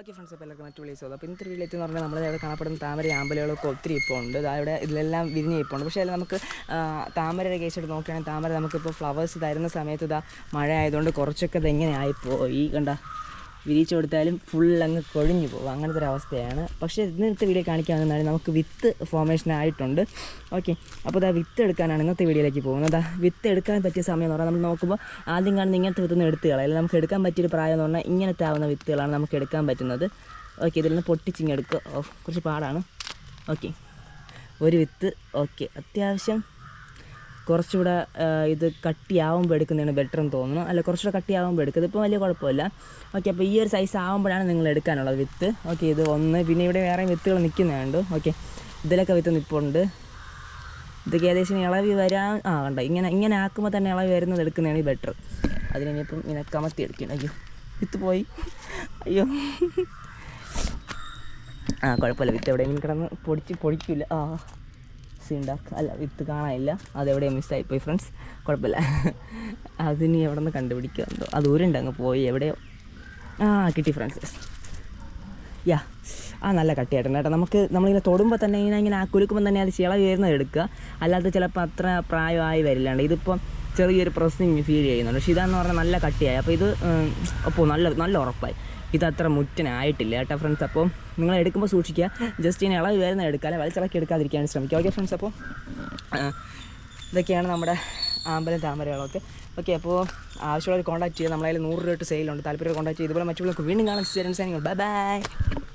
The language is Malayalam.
ഓക്കെ ഫ്രണ്ട്സ് അപ്പോൾ എല്ലാവർക്കും മറ്റു വിളിച്ചത് അപ്പോൾ ഇന്നത്തെ വീട്ടിൽ എന്ന് പറഞ്ഞാൽ നമ്മൾ ഇവിടെ കാണപ്പെടുന്ന താമര ആമ്പലുകളൊക്കെ ഒത്തിരി ഇപ്പോൾ ഉണ്ട്. ഇവിടെ ഇതിലെല്ലാം വിരിഞ്ഞ് ഇപ്പോൾ ഉണ്ട്. പക്ഷേ അതിൽ നമുക്ക് താമരയുടെ കേസെടുത്ത് നോക്കുകയാണെങ്കിൽ താമര നമുക്കിപ്പോൾ ഫ്ലവേഴ്സ് തരുന്ന സമയത്ത് ഇതാ മഴ ആയതുകൊണ്ട് കുറച്ചൊക്കെ ഇതെങ്ങനെ ആയിപ്പോയി. കണ്ട? വിരിച്ചു കൊടുത്താലും ഫുൾ അങ്ങ് കൊഴിഞ്ഞു പോകും. അങ്ങനത്തെ ഒരു അവസ്ഥയാണ്. പക്ഷേ ഇന്നത്തെ വീഡിയോ കാണിക്കാമെന്നാണ് നമുക്ക് വിത്ത് ഫോർമേഷൻ ആയിട്ടുണ്ട്. ഓക്കെ അപ്പോൾ ഇതാ വിത്ത് എടുക്കാനാണ് ഇന്നത്തെ വീഡിയോയിലേക്ക് പോകുന്നത്. അതാ വിത്ത് എടുക്കാൻ പറ്റിയ സമയം എന്ന് പറഞ്ഞാൽ നമ്മൾ നോക്കുമ്പോൾ ആദ്യം കാണുന്ന ഇങ്ങനത്തെ വിത്തൊന്നും എടുത്ത് അല്ലെങ്കിൽ നമുക്ക് എടുക്കാൻ പറ്റിയൊരു പ്രായം എന്ന് പറഞ്ഞാൽ ഇങ്ങനത്തെ ആവുന്ന വിത്തുകളാണ് നമുക്ക് എടുക്കാൻ പറ്റുന്നത്. ഓക്കെ ഇതിൽ നിന്ന് പൊട്ടിച്ചിങ്ങെടുക്കുക കുറച്ച് പാടാണ്. ഓക്കെ ഒരു വിത്ത്. ഓക്കെ അത്യാവശ്യം കുറച്ചുകൂടെ ഇത് കട്ടിയാവുമ്പോൾ എടുക്കുന്നതാണ് ബെറ്റർ എന്ന് തോന്നുന്നു. അല്ല കുറച്ചുകൂടെ കട്ടിയാവുമ്പോൾ എടുക്കുക ഇതിപ്പോൾ വലിയ കുഴപ്പമില്ല. ഓക്കെ അപ്പോൾ ഈ ഒരു സൈസ് ആകുമ്പോഴാണ് നിങ്ങൾ എടുക്കാനുള്ളത് വിത്ത്. ഓക്കെ ഇത് ഒന്ന് പിന്നെ ഇവിടെ വേറെ വിത്തുകൾ നിൽക്കുന്നതുണ്ട്. ഓക്കെ ഇതിലൊക്കെ വിത്ത് നിൽപ്പുണ്ട് ഇതൊക്കെ ഏകദേശം ഇളവി വരാൻ ആ കണ്ട? ഇങ്ങനെ ഇങ്ങനെ ആക്കുമ്പോൾ തന്നെ ഇളവി വരുന്നത് എടുക്കുന്നതാണ് ബെറ്റർ അതിനിപ്പം ഇങ്ങനെ കമത്തി എടുക്കണം അയ്യോ വിത്ത് പോയി. അയ്യോ. ആ കുഴപ്പമില്ല. വിത്ത് എവിടെയെങ്കിലും കിടന്ന് പൊടിച്ച് പൊടിക്കില്ല. ആ. സീണ്ടാക്ക് അല്ല വിത്ത് കാണാനില്ല. അതെവിടെയും മിസ്സായിപ്പോയി ഫ്രണ്ട്സ് കുഴപ്പമില്ല. അതിനി എവിടെ നിന്ന് കണ്ടുപിടിക്കുക എന്തോ. അത് ഊരുണ്ട് അങ്ങ് പോയി. എവിടെയോ. ആ കിട്ടി ഫ്രണ്ട്സ് യാ. ആ നല്ല കട്ടിയായിട്ടുണ്ട് കേട്ടോ. നമുക്ക് നമ്മളിങ്ങനെ തൊടുമ്പോൾ തന്നെ ഇങ്ങനെ ഇങ്ങനെ ആ കുലുക്കുമ്പോൾ തന്നെ അത് ചിള വരുന്നത് എടുക്കുക. അല്ലാതെ ചിലപ്പോൾ അത്ര പ്രായമായി വരില്ലാണ്ട്. ഇതിപ്പം ചെറിയൊരു പ്രസ്സിങ് ഫീൽ ചെയ്യുന്നുണ്ട്. പക്ഷേ ഇതാന്ന് പറഞ്ഞാൽ നല്ല കട്ടിയായി. അപ്പോൾ ഇത് അപ്പോൾ നല്ല നല്ല ഉറപ്പായി. ഇത് അത്ര മുറ്റനായിട്ടില്ല കേട്ടോ ഫ്രണ്ട്സ് അപ്പോൾ നിങ്ങൾ എടുക്കുമ്പോൾ സൂക്ഷിക്കുക. ജസ്റ്റ് ഇനി ഇളവ് വരുന്ന എടുക്കാൻ വലിച്ചിളക്കി എടുക്കാതിരിക്കാൻ ശ്രമിക്കുക. ഓക്കെ ഫ്രണ്ട്സ് അപ്പോൾ ഇതൊക്കെയാണ് നമ്മുടെ ആമ്പലം താമരകളൊക്കെ. ഓക്കെ അപ്പോൾ ആവശ്യമുള്ളവർ കോൺടാക്ട് ചെയ്യുക. നമ്മളതിൽ നൂറ് രൂപ സെയിലുണ്ട് താല്പര്യം കോൺടാക്ട് ചെയ്ത് ഇതുപോലെ മറ്റുള്ളവർക്ക് വീണ്ടും കാണാൻ ബൈ ബൈ